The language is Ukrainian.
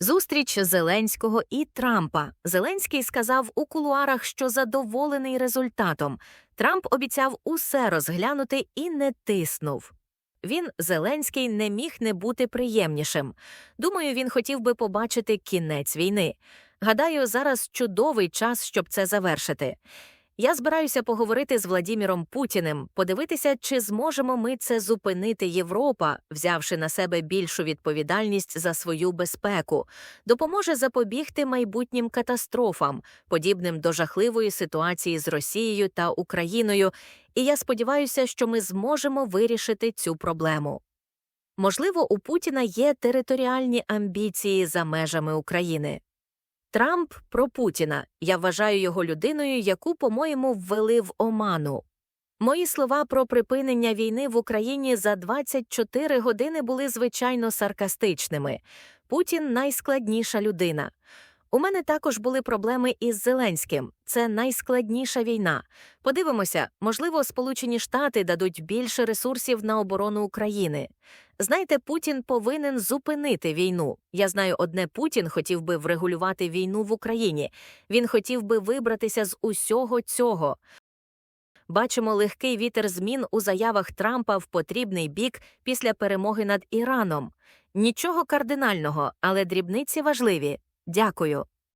Зустріч Зеленського і Трампа. Зеленський сказав у кулуарах, що задоволений результатом. Трамп обіцяв усе розглянути і не тиснув. Він, Зеленський, не міг не бути приємнішим. Думаю, він хотів би побачити кінець війни. Гадаю, зараз чудовий час, щоб це завершити. Я збираюся поговорити з Владіміром Путіним, подивитися, чи зможемо ми це зупинити Європа, взявши на себе більшу відповідальність за свою безпеку, допоможе запобігти майбутнім катастрофам, подібним до жахливої ситуації з Росією та Україною, і я сподіваюся, що ми зможемо вирішити цю проблему. Можливо, у Путіна є територіальні амбіції за межами України. Трамп про Путіна. Я вважаю його людиною, яку, по-моєму, ввели в оману. Мої слова про припинення війни в Україні за 24 години були звичайно саркастичними. Путін найскладніша людина. У мене також були проблеми із Зеленським. Це найскладніша війна. Подивимося, можливо, Сполучені Штати дадуть більше ресурсів на оборону України. Знаєте, Путін повинен зупинити війну. Я знаю, одне Путін хотів би врегулювати війну в Україні. Він хотів би вибратися з усього цього. Бачимо легкий вітер змін у заявах Трампа в потрібний бік після перемоги над Іраном. Нічого кардинального, але дрібниці важливі. Дякую.